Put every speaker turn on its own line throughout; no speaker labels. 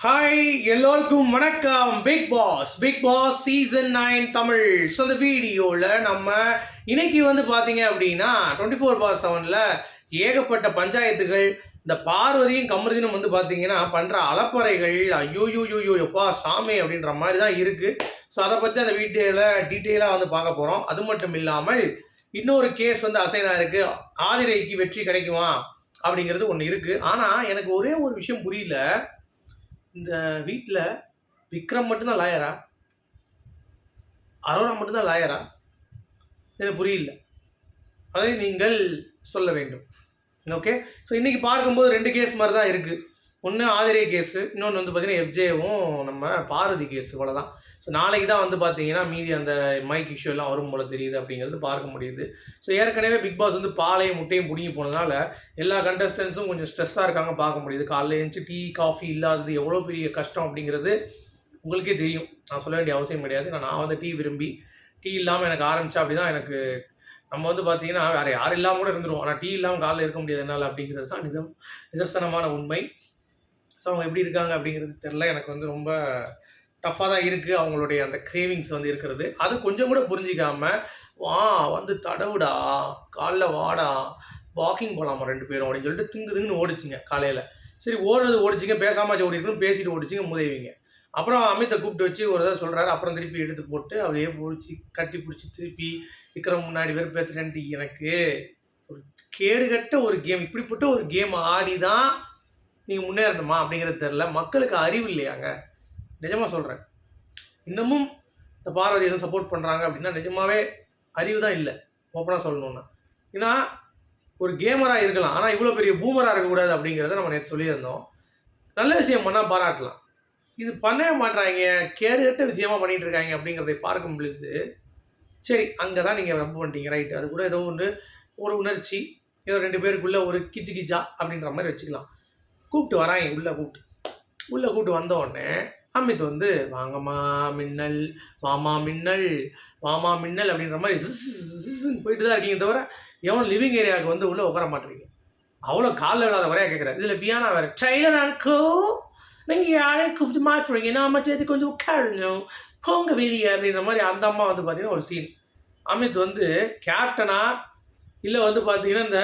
Hi எல்லோருக்கும் வணக்கம். Bigg Boss Bigg Boss season nine Tamil. So இந்த வீடியோவில் நம்ம இன்னைக்கு வந்து பார்த்தீங்க அப்படின்னா டுவெண்ட்டி ஃபோர் பார் செவனில் ஏகப்பட்ட பஞ்சாயத்துகள் இந்த பார்வதியும் கமருதினும் வந்து பார்த்தீங்கன்னா பண்ணுற அலப்பறைகள் ஐயோ யோ யோ எப்பா சாமி அப்படின்ற மாதிரி தான் இருக்குது ஸோ அதை பற்றி அந்த வீடியோவில் டீட்டெயிலாக வந்து பார்க்க போகிறோம் அது மட்டும் இல்லாமல் இன்னொரு கேஸ் வந்து அசைனாக இருக்குது ஆதிரைக்கு வெற்றி கிடைக்குமா? அப்படிங்கிறது ஒன்று இருக்குது ஆனால் எனக்கு ஒரே ஒரு விஷயம் புரியல. இந்த வீட்டில் விக்ரம் மட்டும்தான் லாயரா அரோரா மட்டும்தான் லாயரா எனக்கு புரியல. அதை நீங்கள் சொல்ல வேண்டும். ஓகே ஸோ இன்றைக்கி பார்க்கும்போது ரெண்டு கேஸ் மாதிரி தான் இருக்குது ஒன்று ஆதிரிய கேஸு இன்னொன்று வந்து பார்த்தீங்கன்னா எஃப்ஜேவும் நம்ம பாரதி கேஸ் இவ்வளோ தான் ஸோ நாளைக்கு தான் வந்து பார்த்தீங்கன்னா மீதி அந்த மைக் இஷ்யூ எல்லாம் வரும் போல தெரியுது அப்படிங்கிறது பார்க்க முடியுது. ஸோ ஏற்கனவே பிக் பாஸ் வந்து பாலையும் முட்டையும் பிடிங்கி போனதால் எல்லா கண்டஸ்டன்ஸும் கொஞ்சம் ஸ்ட்ரெஸ்ஸாக இருக்காங்க பார்க்க முடியுது. காலைல எழுந்துச்சு டீ காஃபி இல்லாதது எவ்வளோ பெரிய கஷ்டம் அப்படிங்கிறது உங்களுக்கே தெரியும். நான் சொல்ல வேண்டிய அவசியம் கிடையாது. நான் நான் வந்து டீ விரும்பி டீ இல்லாமல் எனக்கு ஆரம்பித்தா அப்படி தான் எனக்கு நம்ம வந்து பார்த்தீங்கன்னா வேறு யாரும் இல்லாமல் கூட இருந்துருவோம். ஆனால் டீ இல்லாமல் காலையில் இருக்க முடியாது என்னால் அப்படிங்கிறது தான் நிதம் நிதர்சனமான உண்மை. ஸோ அவங்க எப்படி இருக்காங்க அப்படிங்கிறது தெரில எனக்கு வந்து ரொம்ப டஃப்பாக தான் இருக்குது அவங்களுடைய அந்த கிரேவிங்ஸ் வந்து இருக்கிறது. அது கொஞ்சம் கூட புரிஞ்சிக்காமல் வா வந்து தடவுடா காலைல வாடா வாக்கிங் போகலாமா ரெண்டு பேரும்? அப்படின்னு சொல்லிட்டு திங்கு திங்குன்னு ஓடிச்சிங்க காலையில். சரி ஓடுறது ஓடிச்சிங்க பேசாமல் ஓடிக்கணும் பேசிட்டு ஓடிச்சிங்க முதவிங்க. அப்புறம் அமித்தை கூப்பிட்டு வச்சு ஒரு இதை சொல்கிறாரு அப்புறம் திருப்பி எடுத்து போட்டு அப்படியே பிடிச்சி கட்டி பிடிச்சி திருப்பி விக்ரம் முன்னாடி பேர் வெறுப்பேற்றுறேன்ட்டு எனக்கு ஒரு கேடுகட்ட ஒரு கேம் இப்படிப்பட்ட ஒரு கேம் ஆடி தான் நீங்கள் முன்னேறணுமா அப்படிங்கிறது தெரில மக்களுக்கு அறிவு இல்லையாங்க. நிஜமாக சொல்கிறேன் இன்னமும் இந்த பார்வதி எதுவும் சப்போர்ட் பண்ணுறாங்க அப்படின்னா நிஜமாவே அறிவு தான் இல்லை ஓப்பனாக சொல்லணுன்னா ஏன்னா ஒரு கேமராக இருக்கலாம். ஆனால் இவ்வளோ பெரிய பூமராக இருக்கக்கூடாது அப்படிங்கிறத நம்ம நேற்று சொல்லியிருந்தோம். நல்ல விஷயம் பண்ணால் பாராட்டலாம். இது பண்ணவே மாட்றாங்க கேடுகட்ட விஷயமா பண்ணிட்டு இருக்காங்க அப்படிங்கிறதை பார்க்கும் பொழுது சரி அங்கே தான் நீங்கள் தப்பு பண்ணிட்டீங்க. ரைட்டு அது கூட ஏதோ ஒன்று ஒரு உணர்ச்சி. ஏதோ ரெண்டு பேருக்குள்ளே ஒரு கிச்சு கிச்சா அப்படின்ற மாதிரி வச்சுக்கலாம். கூப்பிட்டு வரான் உள்ளே கூப்பிட்டு. உள்ளே கூப்பிட்டு வந்த உடனே அமித் வந்து வாங்கம்மா மின்னல் வாமா மின்னல் வாமா மின்னல் அப்படின்ற மாதிரி போயிட்டு தான் இருக்கீங்க தவிர எவன் லிவிங் ஏரியாவுக்கு வந்து உள்ளே உட்கார மாட்டேறீங்க அவ்வளோ காலில் இல்லாத வரையா கேட்குறாரு இதில் வியானா வேறு சைலர் அங்கோ நீங்கள் யாரையும் கூப்பிட்டு மாற்றுறீங்க நாம சேர்த்து கொஞ்சம் உட்காரணும். போங்க வெளியே அப்படின்ற மாதிரி அந்த அம்மா வந்து பார்த்தீங்கன்னா ஒரு சீன் அமித் வந்து கேப்டனா இல்லை வந்து பார்த்தீங்கன்னா இந்த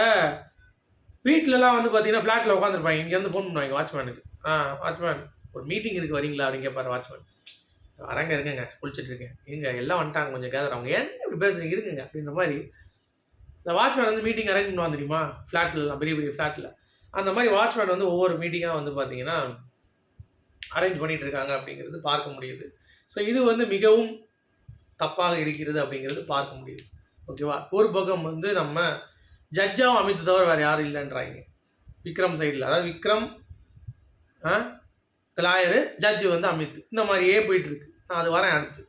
வீட்டிலலாம் வந்து பார்த்தீங்கன்னா ஃப்ளாட்டில் உட்காந்துருப்பாங்க இங்கேருந்து ஃபோன் பண்ணுவாங்க. வாட்ச்மேனுக்கு ஆ வாட்ச்மேன் ஒரு மீட்டிங் இருக்கு வரீங்களா அப்படின்னு கேட்பாரு வாட்ச்மேன் வரங்க இருக்குங்க குளிச்சுட்டு இருக்கேன் எங்க எல்லாம் வந்துட்டாங்க கொஞ்சம் கேதர் அவங்க ஏன் இப்படி பேசுறீங்க? இருக்குங்க அப்படின்ற மாதிரி இந்த வாட்ச்மேன் வந்து மீட்டிங் அரேஞ்ச் பண்ணுவாங்க தெரியுமா? ஃப்ளாட்டில் பெரிய பெரிய ஃப்ளாட்டில் அந்த மாதிரி வாட்ச்மேன் வந்து ஒவ்வொரு மீட்டிங்காக வந்து பார்த்தீங்கன்னா அரேஞ்ச் பண்ணிட்டு இருக்காங்க அப்படிங்கிறது பார்க்க முடியுது. ஸோ இது வந்து மிகவும் தப்பாக இருக்கிறது அப்படிங்கிறது பார்க்க முடியுது. ஓகேவா ஒரு பக்கம் வந்து நம்ம ஜட்ஜாவும் அமித் தவிர வேறு யாரும் இல்லைன்றாங்க. விக்ரம் சைடில் அதாவது விக்ரம் லாயரு ஜட்ஜு வந்து அமித் இந்த மாதிரியே போயிட்டுருக்கு. நான் அது வரேன் அடுத்து.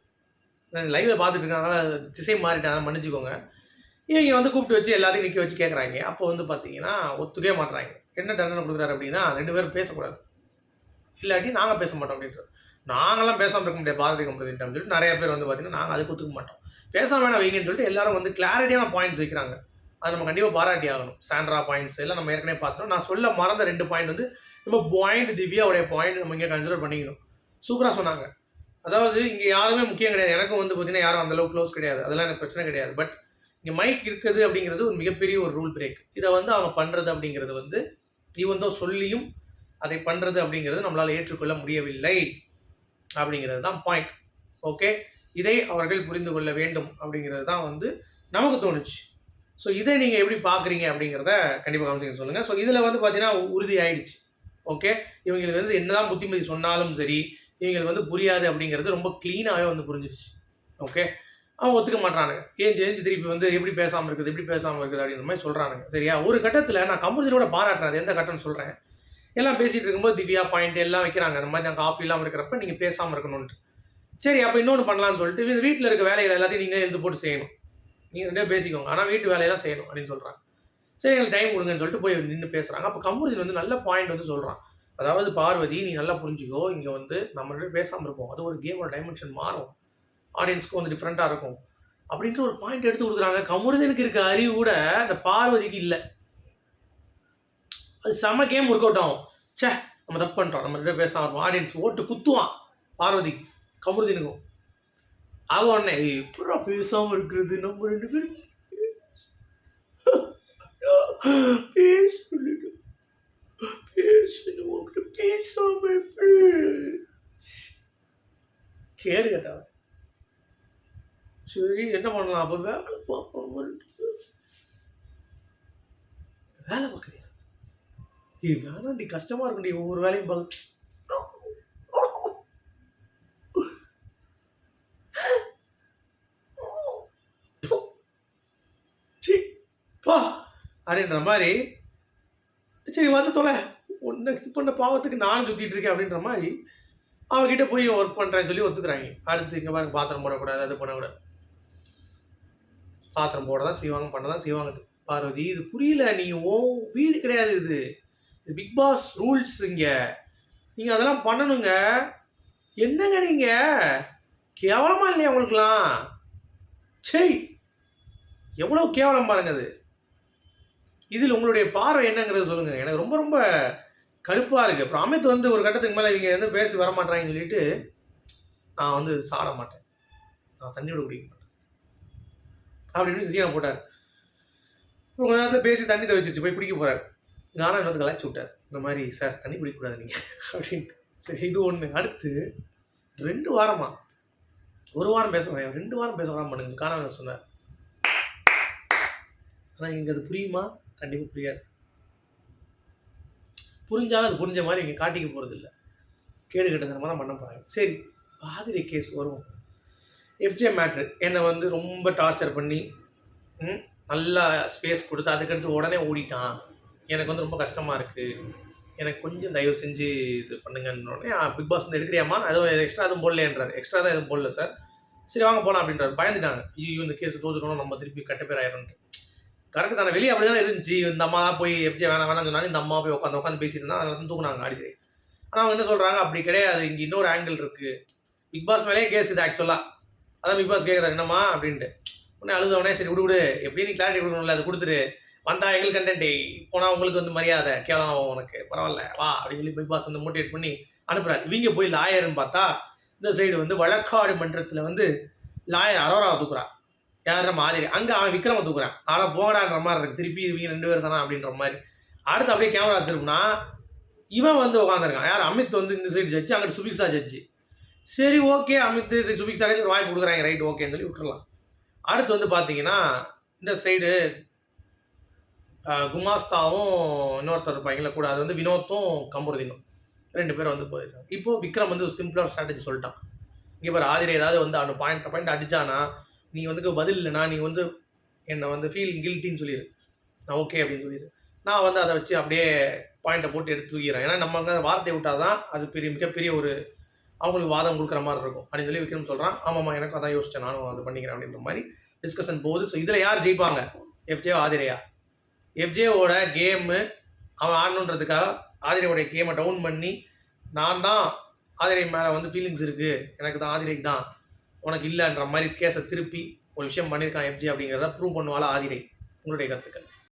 நான் லைவில் பார்த்துட்டு இருக்கேன். அதனால் திசை மாறிட்டேன். அதை மன்னிச்சுக்கோங்க. இவங்க வந்து கூப்பிட்டு வச்சு எல்லாத்தையும் நிற்க வச்சு கேட்குறாங்க அப்போ வந்து பார்த்தீங்கன்னா ஒத்துக்கவே மாட்டுறாங்க என்ன தண்டனை கொடுக்குறாரு அப்படின்னா ரெண்டு பேரும் பேசக்கூடாது. இல்லாட்டி நாங்கள் பேச மாட்டோம் அப்படின்றது நாங்களாம் பேசாமல் இருக்க முடியாது. பாரதி கம்பெனிட்டு சொல்லிட்டு நிறைய பேர் வந்து பார்த்தீங்கன்னா நாங்கள் அதுக்கு ஒத்துக்க மாட்டோம். பேச வேணாம் வைங்கன்னு சொல்லிட்டு எல்லாரும் வந்து கிளாரிட்டியான பாயிண்ட்ஸ் வைக்கிறாங்க. அது நம்ம கண்டிப்பாக பாராட்டி ஆகணும். சாண்ட்ரா பாயிண்ட்ஸ் எல்லாம் நம்ம ஏற்கனவே பார்த்துட்டோம். நான் சொல்ல மறந்த ரெண்டு பாயிண்ட் வந்து நம்ம பாயிண்ட் திவ்யாவுடைய பாயிண்ட் நம்ம இங்கே கன்சிடர் பண்ணிக்கணும். சூப்பராக சொன்னாங்க. அதாவது இங்கே யாருமே முக்கியம் கிடையாது. எனக்கும் வந்து பார்த்தீங்கன்னா யாரும் அந்தளவுக்கு க்ளோஸ் கிடையாது. அதெல்லாம் எனக்கு பிரச்சனை கிடையாது. பட் இங்கே மைக் இருக்குது அப்படிங்கிறது ஒரு மிகப்பெரிய ஒரு ரூல் பிரேக் இதை வந்து அவங்க பண்ணுறது அப்படிங்கிறது வந்து இவன் தான் சொல்லியும் அதை பண்ணுறது அப்படிங்கிறது நம்மளால் ஏற்றுக்கொள்ள முடியவில்லை அப்படிங்கிறது தான் பாயிண்ட் ஓகே இதை அவர்கள் புரிந்து கொள்ள வேண்டும் அப்படிங்கிறது தான் வந்து நமக்கு தோணுச்சு. ஸோ இதை நீங்கள் எப்படி பார்க்குறீங்க அப்படிங்கிறத கண்டிப்பாக கவனிச்சு சொல்லுங்கள் ஸோ இதில் வந்து பார்த்தீங்கன்னா உறுதி ஆயிடுச்சு. ஓகே இவங்களுக்கு வந்து என்னதான் புத்திமதி சொன்னாலும் சரி இவங்களுக்கு வந்து புரியாது அப்படிங்கிறது ரொம்ப க்ளீனாகவே வந்து புரிஞ்சிருச்சு. ஓகே அவங்க ஒத்துக்க மாட்டானுங்க ஏஞ்சி ஏஞ்சி திருப்பி வந்து எப்படி பேசாமல் இருக்குது எப்படி பேசாமல் இருக்குது அப்படின்ற மாதிரி சொல்கிறானுங்க சரியா? ஒரு கட்டத்தில் நான் கம்பெனியோட பாராட்டுறேன். எந்த கட்டம்னு சொல்கிறேன் எல்லாம் பேசிகிட்டு இருக்கும்போது திவ்யா பாயிண்ட் எல்லாம் வைக்கிறாங்க. அந்த மாதிரி நாங்கள் காஃபி இல்லாமல் இருக்கிறப்ப நீங்கள் பேசாமல் இருக்கணும்ன்ட்டு. சரி அப்போ இன்னொன்று பண்ணலாம்னு சொல்லிட்டு வீட்டில் இருக்க வேலைகள் எல்லாத்தையும் நீங்கள் எழுந்து போட்டு செய்யணும். நீங்கள் ரெண்டே பேசிக்கோங்க. ஆனால் வீட்டு வேலையெல்லாம் செய்யணும் அப்படின்னு சொல்கிறாங்க சரி எங்களுக்கு டைம் கொடுங்கன்னு சொல்லிட்டு போய் நின்று பேசுகிறாங்க அப்போ கம்பூர்ஜன் வந்து நல்ல பாயிண்ட் வந்து சொல்கிறான் அதாவது பார்வதி நீ நல்லா புரிஞ்சுக்கோ இங்கே வந்து நம்ம ரெண்டு பேசாமல் இருப்போம். அது ஒரு கேமோட டைமென்ஷன் மாறும். ஆடியன்ஸ்க்கு வந்து டிஃப்ரெண்ட்டாக இருக்கும். அப்படின்ற ஒரு பாயிண்ட் எடுத்து கொடுக்குறாங்க. கமுருதனுக்கு இருக்க அறிவு கூட அந்த பார்வதிக்கு இல்லை. அது செம கேம் ஒர்க் அவுட் ஆகும். ச்சே நம்ம தப்பு பண்ணுறோம் நம்ம ரெண்டு பேசாம இருப்போம். ஆடியன்ஸ் ஓட்டு குத்துவான் பார்வதி கமுருதினுக்கும் அவன் உடனே "ஏய், பேசாமல் இருக்கிறது? நம்ம ரெண்டு பேரும் பேசணும் பேசணும் உன்கிட்ட பேசாம எப்படி? கேடு கேட்டாவன் சரி என்ன பண்ணலாம்? அப்போ வேலை பார்ப்போம் வேலை பார்க்குறியா ஏ வேணாண்டி கஷ்டமாக இருக்கும்டி. ஒவ்வொரு வேலையும் பார்க்க சீ, பா அப்படின்ற மாதிரி சரி வந்து தொலை. ஒன்று இது பண்ண பாவத்துக்கு நானும் சுற்றிட்டு இருக்கேன் அப்படின்ற மாதிரி அவகிட்ட போய் ஒர்க் பண்ணுறேன்னு சொல்லி ஒத்துக்கிறாங்க. அடுத்து இங்கே பாருங்க பாத்திரம் போடக்கூடாது அது பண்ணக்கூடாது. பாத்திரம் போட தான் செய்வாங்க பண்ண தான் செய்வாங்க பார்வதி இது புரியல நீ ஓ வீடு கிடையாது இது. இது பிக் பாஸ் ரூல்ஸ் இங்கே. நீங்கள் அதெல்லாம் பண்ணணுங்க. என்னங்க நீங்கள் கேவலமாக இல்லையா உங்களுக்குலாம் சரி எவ்வளோ கேவலம் பாருங்க அது. இதில் உங்களுடைய பார்வை என்னங்கிறத சொல்லுங்கள் எனக்கு ரொம்ப ரொம்ப கடுப்பாக இருக்குது அப்புறம் அமித் வந்து ஒரு கட்டத்துக்கு மேலே இவங்க வந்து பேசி வர மாட்டாங்கன்னு சொல்லிட்டு நான் வந்து சாட மாட்டேன். நான் தண்ணி விட குடிக்க மாட்டேன். அப்படின்னு சீனை போட்டார். அப்புறம் கொஞ்ச நேரத்தில் பேசி தண்ணி தவிச்சிருச்சு போய் குடிக்க போகிறார் நானும் வந்து கலாய்ச்சி விட்டார். இந்த மாதிரி சார் தண்ணி குடிக்கக்கூடாது நீங்கள் அப்படின்ட்டு. சரி இது ஒன்று அடுத்து ரெண்டு வாரமா? ஒரு வாரம் பேச வேணாம். ரெண்டு வாரம் பேச வேணாம் பண்ணுங்க. காணாமல் சொன்னார்? ஆனால் எங்களுக்கு அது புரியுமா? கண்டிப்பாக புரியாது. புரிஞ்சாலும் அது புரிஞ்ச மாதிரி இங்கே காட்டிக்க போகிறது இல்லை கேடு கட்டத்தனமாக தான் பண்ண போகிறாங்க சரி பாதிரி கேஸ் வரும் எஃப்ஜே மேட்ரு என்னை வந்து ரொம்ப டார்ச்சர் பண்ணி நல்லா ஸ்பேஸ் கொடுத்து அதுக்கடுத்து உடனே ஓடிட்டான். எனக்கு வந்து ரொம்ப கஷ்டமாக இருக்குது எனக்கு கொஞ்சம் தயவு செஞ்சு இது பண்ணுங்கன்னொடனே பிக் பாஸ் வந்து எடுக்கிறியாமா அதுவும் எக்ஸ்ட்ரா எதுவும் போடலைன்றாரு எக்ஸ்ட்ரா தான் எதுவும் போடல சார் சரி வாங்க போகலாம் அப்படின்றார். பயந்துட்டாங்க. ஐயோ இந்த கேஸ் தோத்துட்டோம் நம்ம திருப்பி கட்ட பேர் ஆயிரம்ட்டு கரெக்டு தானே. வெளியே அப்படி தானே இருந்துச்சு. இந்த அம்மா தான் போய் எஃப்ஜே வேணாம் வேணாம்னு சொன்னாலும் இந்த அம்மா போய் உட்காந்து உட்காந்து பேசியிருந்தா அதில் தான் தூக்குனாங்க அடிச்சு ஆனால் அவங்க என்ன சொல்கிறாங்க அப்படி கிடையாது. இங்கே இன்னொரு ஆங்கிள் இருக்குது பிக் பாஸ் மேலேயே கேஸ் இது ஆக்சுவலாக அதான் பிக் பாஸ் கேட்குறாரு என்னம்மா? அப்படின்ட்டு. உடனே அழுதவனே சரி விடு விடு. எப்படி நீ கிளாரிட்டி கொடுக்கணும்ல? அது கொடுத்துரு. வந்தா எங்கள் கண்டென்ட் போனால் உங்களுக்கு வந்து மரியாதை. கேவலம் ஆகும் உனக்கு? பரவாயில்ல. வா அப்படின்னு சொல்லி பிக் பாஸ் வந்து மோட்டிவேட் பண்ணி அனுப்புறாரு. இவங்க போய் லாயர்னு பார்த்தா இந்த சைடு வந்து வழக்காடு மன்றத்தில் வந்து லாயர் அரோரா தூக்குறான் யார் மாதிரி அங்கே அவன் விக்ரம தூக்குறான். ஆனால் போடான்ற மாதிரி இருக்கு. திருப்பி இவங்க ரெண்டு பேர் தானே அப்படின்ற மாதிரி. அடுத்து அப்படியே கேமரா திருப்பினா இவன் வந்து உட்காந்துருக்கான் யார்? அமித் வந்து இந்த சைடு ஜட்ஜி அங்கிட்டு சுபிக்ஷா ஜட்ஜி சரி ஓகே அமித் சரி ஒரு வாய்ப்பு கொடுக்குறாங்க. ரைட் ஓகேன்னு சொல்லி விட்டுறலாம். அடுத்து வந்து பார்த்தீங்கன்னா இந்த சைடு குமாஸ்தாவும் இன்னொருத்தர் இருப்பாங்களே கூட அது வந்து வினோத்தும் கமருதீனும் ரெண்டு பேரும் வந்து போயிருக்காங்க. இப்போது விக்ரம் வந்து ஒரு சிம்பிளாக ஸ்ட்ராட்டஜி சொல்லிட்டான். இங்கே பாரு ஆதிரை ஏதாவது வந்து அவனை பாயிண்ட் பாயிண்ட் அடித்தானா நீ வந்து பதில் இல்லைனா நீ வந்து என்னை வந்து ஃபீல் கில்ட்டின்னு சொல்லிடு நான் ஓகே அப்படின்னு சொல்லிடு நான் வந்து அதை வச்சு அப்படியே பாயிண்ட்டை போட்டு எடுத்து தூக்கிறேன் ஏன்னா நம்ம அங்கே வார்த்தை விட்டால் தான் அது பெரிய மிகப்பெரிய ஒரு அவங்களுக்கு வாதம் கொடுக்குற மாதிரி இருக்கும். அப்படின்னு சொல்லி விக்ரம் சொல்கிறான் ஆமாம்மா எனக்கும் அதான் யோசிச்சேன். நானும் அது பண்ணிக்கிறேன் அப்படின்ற மாதிரி டிஸ்கஷன் போகுது. ஸோ இதில் யார் ஜெயிப்பாங்க? எஃப்ஜே ஆதிரையா? எஃப்ஜேவோட கேமு அவன் ஆடணுன்றதுக்காக ஆதிரையோடைய கேமை டவுன் பண்ணி நான் தான் ஆதிரை மேலே வந்து ஃபீலிங்ஸ் இருக்குது எனக்கு தான் ஆதிரைக்கு தான். உனக்கு இல்லைன்ற மாதிரி கேஸை திருப்பி ஒரு விஷயம் பண்ணியிருக்கான் எஃப்ஜே அப்படிங்கிறத ப்ரூவ் பண்ணுவாளா ஆதிரை? உங்களுடைய கருத்துக்கள்.